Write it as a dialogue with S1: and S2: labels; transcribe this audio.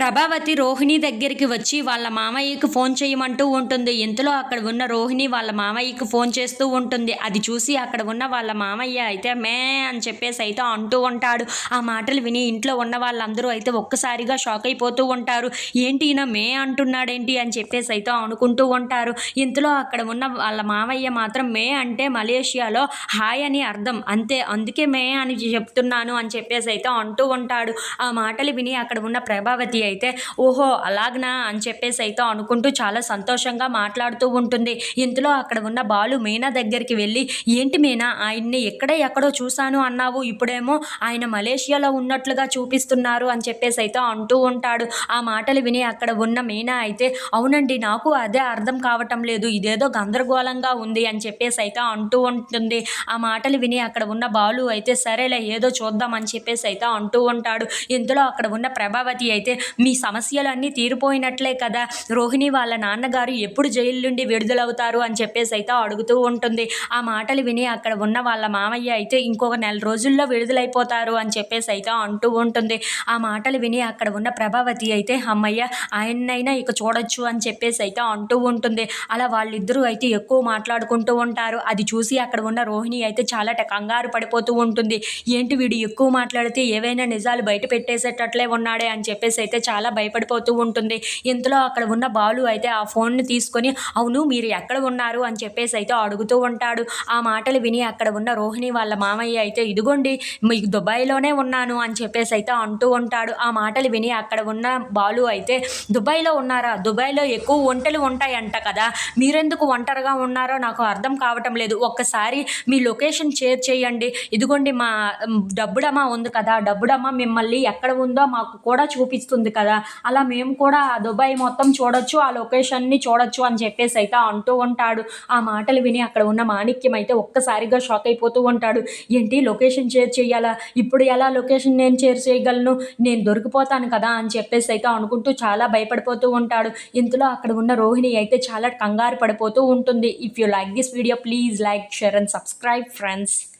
S1: ప్రభావతి రోహిణి దగ్గరికి వచ్చి వాళ్ళ మామయ్యకు ఫోన్ చేయమంటూ ఉంటుంది. ఇంతలో అక్కడ ఉన్న రోహిణి వాళ్ళ మామయ్యకు ఫోన్ చేస్తూ ఉంటుంది. అది చూసి అక్కడ ఉన్న వాళ్ళ మామయ్య అయితే మే అని చెప్పేసి అయితే అంటూ ఉంటాడు. ఆ మాటలు విని ఇంట్లో ఉన్న వాళ్ళందరూ అయితే ఒక్కసారిగా షాక్ అయిపోతూ ఉంటారు. ఏంటి ఈయన మే అంటున్నాడేంటి అని చెప్పేసి అయితే అనుకుంటూ ఉంటారు. ఇంతలో అక్కడ ఉన్న వాళ్ళ మామయ్య మాత్రం మే అంటే మలేషియాలో హాయ్ అని అర్థం. అంతే అందుకే మే అని చెప్తున్నాను అని చెప్పేసి అయితే అంటూ ఉంటాడు. ఆ మాటలు విని అక్కడ ఉన్న ప్రభావతి అయితే ఓహో అలాగనా అని చెప్పేసి అయితే అనుకుంటూ చాలా సంతోషంగా మాట్లాడుతూ ఉంటుంది. ఇంతలో అక్కడ ఉన్న బాలు మీనా దగ్గరికి వెళ్ళి ఏంటి మీనా ఆయన్ని ఎక్కడ ఎక్కడో చూశాను అన్నావు. ఇప్పుడేమో ఆయన మలేషియాలో ఉన్నట్లుగా చూపిస్తున్నారు అని చెప్పేసి అయితే అంటూ ఉంటాడు. ఆ మాటలు విని అక్కడ ఉన్న మీనా అయితే అవునండి నాకు అదే అర్థం కావటం లేదు. ఇదేదో గందరగోళంగా ఉంది అని చెప్పేసి అయితే అంటూ ఉంటుంది. ఆ మాటలు విని అక్కడ ఉన్న బాలు అయితే సరేలే ఏదో చూద్దాం అని చెప్పేసి అయితే అంటూ ఉంటాడు. ఇంతలో అక్కడ ఉన్న ప్రభావతి అయితే మీ సమస్యలన్నీ తీరిపోయినట్లే కదా. రోహిణి వాళ్ళ నాన్నగారు ఎప్పుడు జైలు నుండి విడుదలవుతారు అని చెప్పేసి అయితే అడుగుతూ ఉంటుంది. ఆ మాటలు విని అక్కడ ఉన్న వాళ్ళ మామయ్య అయితే ఇంకొక నెల రోజుల్లో విడుదలైపోతారు అని చెప్పేసి అయితే అంటూ ఉంటుంది. ఆ మాటలు విని అక్కడ ఉన్న ప్రభావతి అయితే అమ్మయ్య ఆయన్నైనా ఇక చూడొచ్చు అని చెప్పేసి అయితే అంటూ ఉంటుంది. అలా వాళ్ళిద్దరూ అయితే ఎక్కువ మాట్లాడుకుంటూ ఉంటారు. అది చూసి అక్కడ ఉన్న రోహిణి అయితే చాలా కంగారు పడిపోతూ ఉంటుంది. ఏంటి వీడు ఎక్కువ మాట్లాడితే ఏవైనా నిజాలు బయట పెట్టేసేటట్లే ఉన్నాడే అని చెప్పేసి అయితే చాలా భయపడిపోతూ ఉంటుంది. ఇంతలో అక్కడ ఉన్న బాలు అయితే ఆ ఫోన్ని తీసుకొని అవును మీరు ఎక్కడ ఉన్నారు? అని చెప్పేసి అయితే అడుగుతూ ఉంటాడు. ఆ మాటలు విని అక్కడ ఉన్న రోహిణి వాళ్ళ మామయ్య అయితే ఇదిగోండి మీకు దుబాయ్లోనే ఉన్నాను అని చెప్పేసి అయితే అంటూ ఉంటాడు. ఆ మాటలు విని అక్కడ ఉన్న బాలు అయితే దుబాయ్లో ఉన్నారా? దుబాయ్లో ఎక్కువ వంటలు ఉంటాయంట కదా. మీరెందుకు ఒంటరిగా ఉన్నారో నాకు అర్థం కావటం లేదు. ఒక్కసారి మీ లొకేషన్ షేర్ చేయండి. ఇదిగోండి మా డబ్బుడమ్మ ఉంది కదా. డబ్బుడమ్మ మిమ్మల్ని ఎక్కడ ఉందో మాకు కూడా చూపిస్తుంది కదా. కదా. అలా మేము కూడా దుబాయ్ మొత్తం చూడొచ్చు ఆ లొకేషన్ని చూడొచ్చు అని చెప్పేసి అయితే అంటూ ఉంటాడు. ఆ మాటలు విని అక్కడ ఉన్న మాణిక్యం అయితే ఒక్కసారిగా షాక్ అయిపోతూ ఉంటాడు. ఏంటి లొకేషన్ షేర్ చేయాలా? ఇప్పుడు ఎలా లొకేషన్ నేను షేర్ చేయగలను? నేను దొరికిపోతాను కదా అని చెప్పేసి అయితే అనుకుంటూ చాలా భయపడిపోతూ ఉంటాడు. ఇంతలో అక్కడ ఉన్న రోహిణి అయితే చాలా కంగారు పడిపోతూ ఉంటుంది. If you like this video please like share and subscribe friends